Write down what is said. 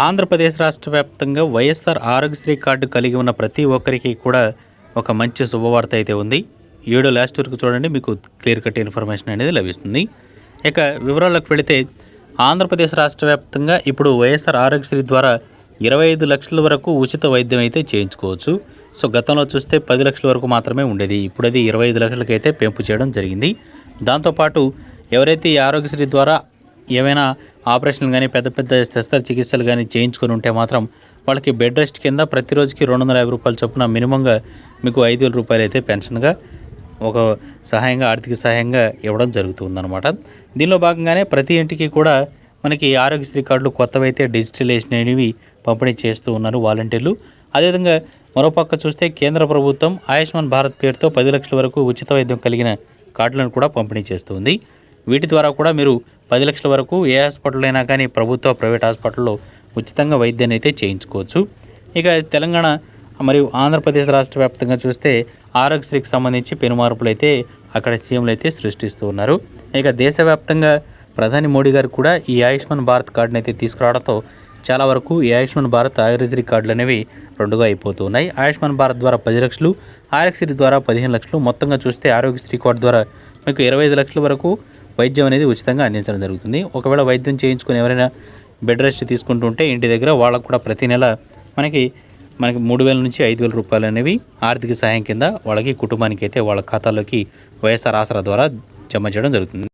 ఆంధ్రప్రదేశ్ రాష్ట్ర వ్యాప్తంగా వైఎస్ఆర్ ఆరోగ్యశ్రీ కార్డు కలిగి ఉన్న ప్రతి ఒక్కరికి కూడా ఒక మంచి శుభవార్త అయితే ఉంది. ఏడో లాస్ట్ వరకు చూడండి మీకు క్లియర్ కట్ ఇన్ఫర్మేషన్ అనేది లభిస్తుంది. ఇక వివరాలకు వెళితే ఆంధ్రప్రదేశ్ రాష్ట్ర వ్యాప్తంగా ఇప్పుడు వైఎస్ఆర్ ఆరోగ్యశ్రీ ద్వారా ఇరవై ఐదు లక్షల వరకు ఉచిత వైద్యం అయితే చేయించుకోవచ్చు. సో గతంలో చూస్తే పది లక్షల వరకు మాత్రమే ఉండేది. ఇప్పుడు అది ఇరవై ఐదు లక్షలకైతే పెంపు చేయడం జరిగింది. దాంతోపాటు ఎవరైతే ఈ ఆరోగ్యశ్రీ ద్వారా ఏమైనా ఆపరేషన్లు కానీ పెద్ద పెద్ద శస్త్ర చికిత్సలు కానీ చేయించుకొని ఉంటే మాత్రం వాళ్ళకి బెడ్ రెస్ట్ కింద ప్రతిరోజుకి రెండు వందల యాభై రూపాయలు చొప్పున మినిమంగా మీకు ఐదు వేల రూపాయలు అయితే పెన్షన్గా ఒక సహాయంగా ఆర్థిక సహాయంగా ఇవ్వడం జరుగుతుందన్నమాట. దీనిలో భాగంగానే ప్రతి ఇంటికి కూడా మనకి ఆరోగ్యశ్రీ కార్డులు కొత్తవైతే డిజిటలైజేషన్ అనేవి పంపిణీ చేస్తూ ఉన్నారు వాలంటీర్లు. అదేవిధంగా మరోపక్క చూస్తే కేంద్ర ప్రభుత్వం ఆయుష్మాన్ భారత్ పేరుతో పది లక్షల వరకు ఉచిత వైద్యం కలిగిన కార్డులను కూడా పంపిణీ చేస్తుంది వీటి ద్వారా కూడా మీరు పది లక్షల వరకు ఏ హాస్పిటల్ అయినా కానీ ప్రభుత్వ ప్రైవేట్ హాస్పిటల్లో ఉచితంగా వైద్యాన్ని అయితే చేయించుకోవచ్చు. ఇక తెలంగాణ మరియు ఆంధ్రప్రదేశ్ రాష్ట్ర వ్యాప్తంగా చూస్తే ఆరోగ్యశ్రీకి సంబంధించి పెనుమార్పులు అయితే అక్కడ సీఎంలు అయితే సృష్టిస్తూ ఉన్నారు. ఇక దేశవ్యాప్తంగా ప్రధాని మోడీ గారు కూడా ఈ ఆయుష్మాన్ భారత్ కార్డుని అయితే తీసుకురావడంతో చాలా వరకు ఈ ఆయుష్మాన్ భారత్ ఆరోగ్యశ్రీ కార్డులు అనేవి రెండుగా అయిపోతూ ఉన్నాయి. ఆయుష్మాన్ భారత్ ద్వారా పది లక్షలు ఆరోగ్యశ్రీ ద్వారా పదిహేను లక్షలు. మొత్తంగా చూస్తే ఆరోగ్యశ్రీ కార్డు ద్వారా మీకు ఇరవై ఐదు లక్షల వరకు వైద్యం అనేది ఉచితంగా అందించడం జరుగుతుంది. ఒకవేళ వైద్యం చేయించుకుని ఎవరైనా బెడ్ రెస్ట్ తీసుకుంటూ ఉంటే ఇంటి దగ్గర వాళ్ళకు కూడా ప్రతి నెల మనకి మనకి మూడు వేల నుంచి ఐదు వేల రూపాయలు అనేవి ఆర్థిక సహాయం కింద వాళ్ళకి కుటుంబానికి అయితే వాళ్ళ ఖాతాలోకి వైఎస్ఆర్ ఆసరా ద్వారా జమ చేయడం జరుగుతుంది.